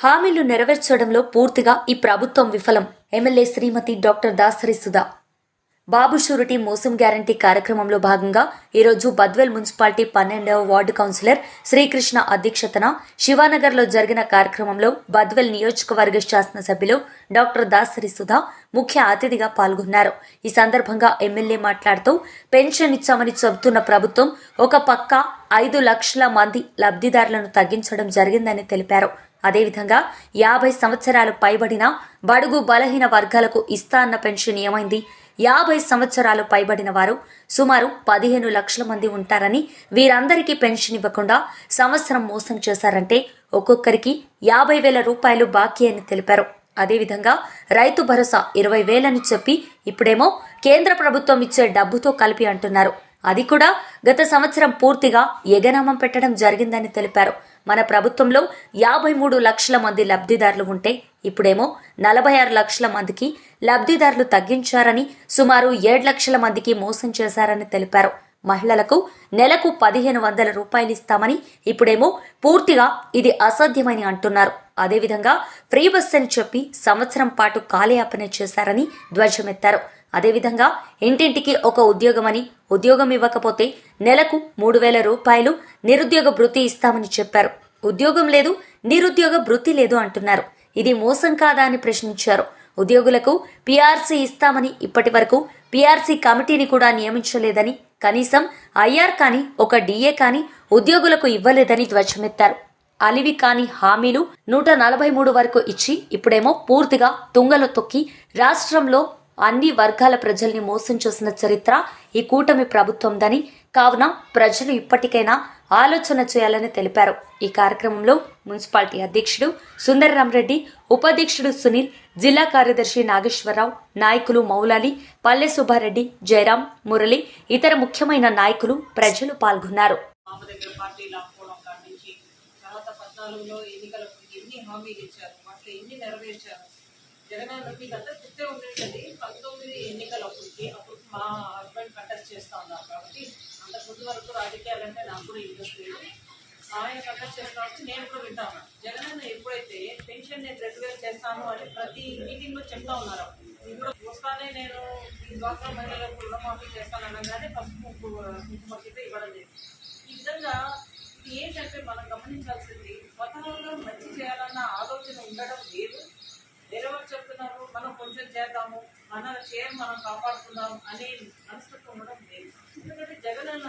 హామీలు నెరవేర్చడంలో పూర్తిగా ఈ ప్రభుత్వం విఫలం. MLA Shrimati doctor Dasari Sudha. Babu surety మోసం గ్యారంటీ కార్యక్రమంలో భాగంగా ఈరోజు బద్వేల్ మున్సిపాలిటీ పన్నెండవ వార్డు కౌన్సిలర్ శ్రీకృష్ణ అధ్యక్షతన శివానగర్లో జరిగిన కార్యక్రమంలో బద్వేల్ నియోజకవర్గ శాసనసభ్యులు డాక్టర్ దాసరి సుధా ముఖ్య అతిథిగా పాల్గొన్నారు. ఈ సందర్భంగా ఎమ్మెల్యే మాట్లాడుతూ పెన్షన్ ఇచ్చామని చెబుతున్న ప్రభుత్వం ఒక పక్క ఐదు లక్షల మంది లబ్ధిదారులను తగ్గించడం జరిగిందని తెలిపారు. అదేవిధంగా యాభై సంవత్సరాలు పైబడిన బడుగు బలహీన వర్గాలకు ఇస్తా అన్న పెన్షన్ ఏమైంది? యాభై సంవత్సరాలు పైబడిన వారు సుమారు పదిహేను లక్షల మంది ఉంటారని వీరందరికీ పెన్షన్ ఇవ్వకుండా సంవత్సరం మోసం చేశారంటే ఒక్కొక్కరికి యాభై వేల రూపాయలు బాకీ అని తెలిపారు. అదేవిధంగా రైతు భరోసా ఇరవై వేలని చెప్పి ఇప్పుడేమో కేంద్ర ప్రభుత్వం ఇచ్చే డబ్బుతో కలిపి అంటున్నారు. అది కూడా గత సంవత్సరం పూర్తిగా ఎగనామం పెట్టడం జరిగిందని తెలిపారు. మన ప్రభుత్వంలో యాభై మూడు లక్షల మంది లబ్ధిదారులు ఉంటే ఇప్పుడేమో నలభై ఆరు లక్షల మందికి లబ్ధిదారులు తగ్గించారని సుమారు ఏడు లక్షల మందికి మోసం చేశారని తెలిపారు. మహిళలకు నెలకు పదిహేను వందల రూపాయలు ఇస్తామని ఇప్పుడేమో పూర్తిగా ఇది అసాధ్యమని అంటున్నారు. అదేవిధంగా ఫ్రీ బస్ అని చెప్పి సంవత్సరం పాటు కాలయాపన చేశారని ధ్వజమెత్తారు. అదేవిధంగా ఇంటింటికి ఒక ఉద్యోగమని ఉద్యోగం ఇవ్వకపోతే నెలకు మూడు వేల రూపాయలు నిరుద్యోగ భృతి ఇస్తామని చెప్పారు. ఉద్యోగం లేదు నిరుద్యోగ భృతి లేదు అంటున్నారు. ఇది మోసం కాదా అని ప్రశ్నించారు. ఉద్యోగులకు పీఆర్సీ ఇస్తామని ఇప్పటి వరకు పీఆర్సీ కమిటీని కూడా నియమించలేదని కనీసం ఐఆర్ కానీ ఒక డిఏ కానీ ఉద్యోగులకు ఇవ్వలేదని ధ్వజమెత్తారు. అలివి కాని హామీలు నూట నలభై మూడు వరకు ఇచ్చి ఇప్పుడేమో పూర్తిగా తుంగలో తొక్కి రాష్ట్రంలో అన్ని వర్గాల ప్రజల్ని మోసం చేసిన చరిత్ర ఈ కూటమి ప్రభుత్వందని కావున ప్రజలు ఇప్పటికైనా ఆలోచన చేయాలని తెలిపారు. ఈ కార్యక్రమంలో మున్సిపాలిటీ అధ్యక్షుడు సుందరరామరెడ్డి ఉపాధ్యక్షుడు సునీల్ జిల్లా కార్యదర్శి నాగేశ్వరరావు నాయకులు మౌలాలి పల్లె సుబ్బారెడ్డి జయరాం మురళి ఇతర ముఖ్యమైన నాయకులు ప్రజలు పాల్గొన్నారు. ఎన్ని హామీలు ఇచ్చారు? వాటిలో ఎన్ని నెరవేర్చారు? జగన్ మీకు అంతా గుర్తే ఉండేది పంతొమ్మిది ఎన్నికలప్పటికి అప్పుడు మా హస్బెండ్ కంటెస్ట్ చేస్తా ఉన్నారు కాబట్టి అంత ముందు వరకు రాజకీయాలంటే నాకు కూడా ఇంట్రెస్ట్ లేదు. ఆయన కంటెస్ట్ చేస్తా వచ్చి నేను కూడా వింటాను. జగన్ ఎప్పుడైతే పెన్షన్ నేను రెండు వేలు చేస్తాను అని ప్రతి మీటింగ్లో చెప్తా ఉన్నారు. ఇప్పుడు వస్తానే నేను ఈ ద్వారా మహిళలకు రుణమాఫీ చేస్తాననగానే పసుపు కుంకుమ కింద ఇవ్వడం లేదు. ఈ విధంగా ఇది ఏంటంటే మనం గమనించాల్సింది స్వతహాగా మంచి చేయాలన్న ఆలోచన ఉండడం లేదు. మనం కొంచెం చేద్దాము మన షేర్ మనం కాపాడుకుందాం అనే మనస్తత్వం ఉండడం లేదు ఎందుకంటే జగన్ అన్న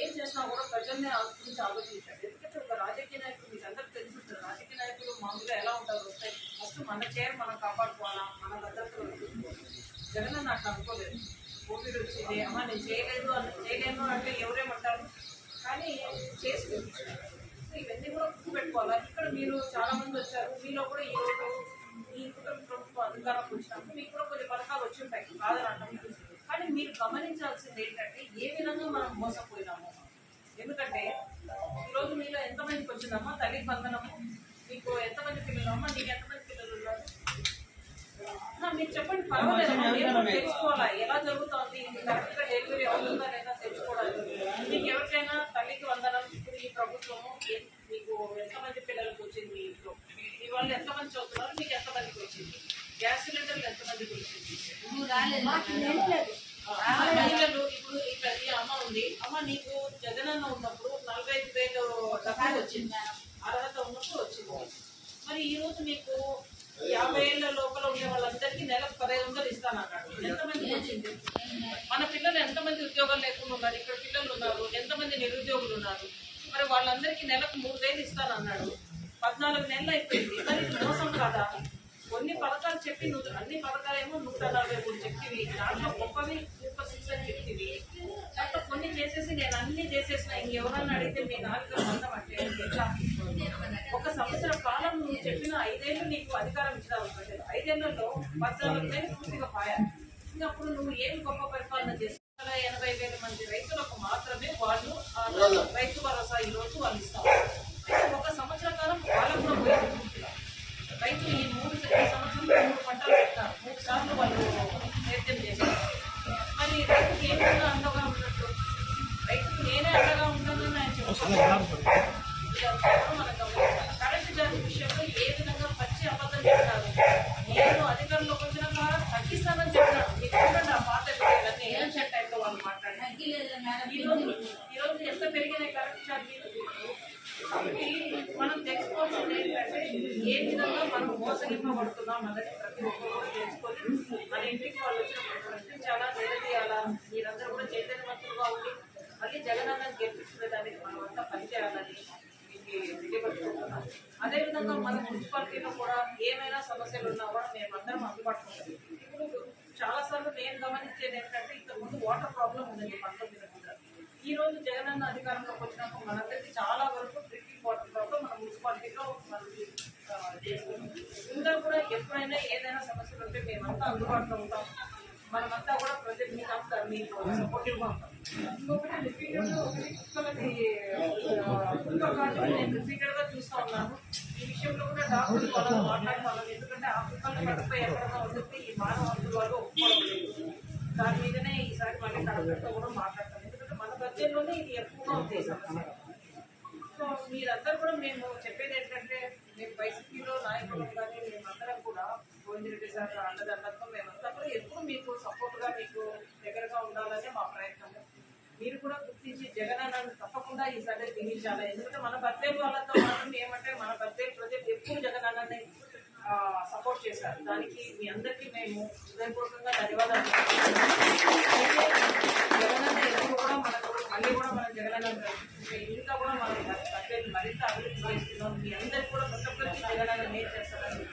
ఏం చేసినా కూడా ప్రజల్ని గురించి ఆలోచించాడు. ఎందుకంటే ఒక రాజకీయ నాయకుడు మీకు అందరికి తెలుసు రాజకీయ నాయకులు మామూలుగా ఎలా ఉంటారు వస్తే ఫస్ట్ మన షేర్ మనం కాపాడుకోవాలా మన భద్రతలు జగన్ అన్న అట్లా అనుకోలేదు. కోవిడ్ వచ్చింది. అమ్మ నేను చేయలేదు అని చేయలేను అంటే ఎవరేమంటారు? కానీ చేసి ఇవన్నీ కూడా గుర్తుపెట్టుకోవాలా? ఇక్కడ మీరు చాలా మంది వచ్చారు. మీలో కూడా ఈ రోజు కుటుంబ ప్రభుత్వం అధికారంలోకి వచ్చినప్పుడు మీకు కూడా కొన్ని పథకాలు వచ్చి ఉంటాయి. కాదని అంటాం. కానీ మీరు గమనించాల్సింది ఏంటంటే ఏ విధంగా మనం మోసపోయినాము. ఎందుకంటే ఈరోజు మీలో ఎంతమందికి వచ్చిందమ్మా? తల్లి బంధనము. మీకు ఎంతమంది పిల్లలు అమ్మా? నీకు ఎంతమంది పిల్లలు ఉన్నారు? మీరు చెప్పండి. కూడా తెలుసుకోవాలా? ఎలా జరుగుతోంది? డెలివరీ అవుతుందా లేదా తెలుసుకోవడానికి మీకు ఎవరికైనా తల్లికి వందనం ఇప్పుడు ఈ ప్రభుత్వము ఏ- మీకు ఎంతమంది పిల్లలకు వచ్చింది మీ ఇంట్లో మీ వాళ్ళు ఎంతమంది చదువుతున్నారు మీకు ఎంతమందికి వచ్చింది గ్యాస్ సిలిండర్లు ఎంతమందికి వచ్చింది ఆ, మహిళలు ఇప్పుడు ఇక్కడ అమ్మ ఉంది అమ్మ నీకు జగనన్న ఉన్నప్పుడు నలభై ఐదు వేలు డబ్బులు వచ్చింది అర్హత ఉన్నప్పుడు వచ్చింది మరి ఈ రోజు నీకు యాభై ఏళ్ళ లోపల ఉండే వాళ్ళందరికీ నెలకు పదహైదు వందలు ఇస్తాను అన్నాడు ఎంతమంది వచ్చింది మన పిల్లలు ఎంతమంది ఉద్యోగాలు లేకుండా ఉన్నారు ఇక్కడ పిల్లలు ఉన్నారు ఎంతమంది నిరుద్యోగులు ఉన్నారు మరి వాళ్ళందరికీ నెలకు మూడు వేలు ఇస్తాను అన్నాడు పద్నాలుగు నెలలు అయిపోయింది మరి మోసం కాదా? కొన్ని పథకాలు చెప్పి నువ్వు అన్ని పథకాలేమో నూట నలభై మూడు చెప్తివి. దాంట్లో గొప్పవి సూపర్ సిక్స్ అని చెప్తివి. దాంట్లో కొన్ని చేసేసి నేను అన్ని చేసేసిన. ఇంకెవరన్నా అడిగితే మీ నాలుగు మందం అంటే ఎట్లా ఒక సంవత్సర కాలం నువ్వు చెప్పిన ఐదేళ్ళు నీకు అధికారం ప్రజలు ఐదేళ్ళలో పద్నాలుగు వేలు పూర్తిగా పాయాలి ఇంకా అప్పుడు నువ్వు ఏం గొప్ప పరిపాలన చేసి ఎనభై వేల మంది రైతులకు మాత్రమే వాళ్ళు రైతు భరోసా ఈ రోజు వాళ్ళు ఇస్తారు ఒక సంవత్సర కాలం వాళ్ళకు కూడా పోయింది దాంట్లో వాళ్ళు సేద్యం చేశారు మరి రైతుకి ఏ విధంగా అండగా ఉన్నట్టు రైతుకు నేనే అండగా ఉంటానని ఆయన చెప్తున్నాను మనం గమనించాలి కరెంటు ఛార్జ్ విషయంలో ఏ విధంగా పచ్చి అబద్ధం చెప్తారు? నేను అధికారంలోకి వచ్చిన తగ్గిస్తానని చెప్తాను మీకు చూడండి ఆ పాత ఇవన్నీ ఏం చెట్టైతే వాళ్ళు మాట్లాడారు ఈరోజు ఈరోజు ఎంత పెరిగినాయి కరెంటు ఛార్జీలు? మనం తెలుసుకోవాల్సింది ఏంటంటే ఏ విధంగా మనం మోసగింపబడుతున్నాం అనేది ప్రతి ఒక్క అదేవిధంగా మన మున్సిపాలిటీలో కూడా ఏమైనా సమస్యలు ఉన్నా కూడా మేమందరం అందుబాటులో ఉంటాం. ఇప్పుడు చాలా సార్లు నేను గమనించేది ఏంటంటే ఇంతకుముందు వాటర్ ప్రాబ్లం ఉందండి పంతొమ్మిది కూడా ఈ రోజు జగనన్న అధికారంలోకి వచ్చినప్పుడు మనందరికీ చాలా వరకు డ్రింకింగ్ వాటర్ ప్రాబ్లం మన మున్సిపాలిటీలో మనకి ఇంకా కూడా ఎప్పుడైనా ఏదైనా సమస్యలు ఉంటే మేమంతా అందుబాటులో ఉంటాం. మనమంతా కూడా ప్రజలు మీకు అంతా మీకు సపోర్టివ్గా ఉంటాం. ఇంకొకటి రిపీటెడ్ కుక్కలది కుక్క కార్డు నేను రిపీటెడ్గా చూస్తా ఉన్నాను. ఈ విషయంలో కూడా డాక్టర్ వాళ్ళు మాట్లాడుకోవాలి ఎందుకంటే ఆ కుక్కలు పట్టుకుపోయి ఎక్కడన్నా ఉంటుంది ఈ మానవ హక్కుల వాళ్ళు ఒప్పుకోవడం. దాని మీదనే ఈసారి మళ్ళీ కలెక్టర్తో కూడా మాట్లాడతాం. ఎందుకంటే మన బడ్జెట్లోనే ఇది ఎక్కువగా ఉంది. సమస్య సో మీరందరూ కూడా మేము చెప్పేది ఏంటంటే మేము వైసీపీలో నాయకులు కానీ మేమందరం కూడా గోవిందరెడ్డి సార్ అన్నదండతో మేమంతా కూడా ఎప్పుడు మీకు సపోర్ట్గా మీకు దగ్గరగా ఉండాలనే మా ప్రయత్నం. మీరు కూడా జగనన్న తప్పకుండా ఈ ఈసారి దీవించాలి ఎందుకంటే మన బర్త్డే వాళ్ళతో మాత్రం ఏమంటే మన బర్త్డే ప్రజలు ఎక్కువ జగనన్నని సపోర్ట్ చేశారు. దానికి మీ అందరికీ మేము హృదయపూర్వకంగా ధన్యవాదాలు జగనన్న ఎప్పుడు కూడా మనకు మళ్ళీ కూడా మనం జగనన్న ఇంకా కూడా మనం బర్త్డే మరింత అభివృద్ధి చేస్తున్నాం. మీ అందరికీ కూడా ప్రతి ఒక్కరికి జగనన్న నేను చేస్తారని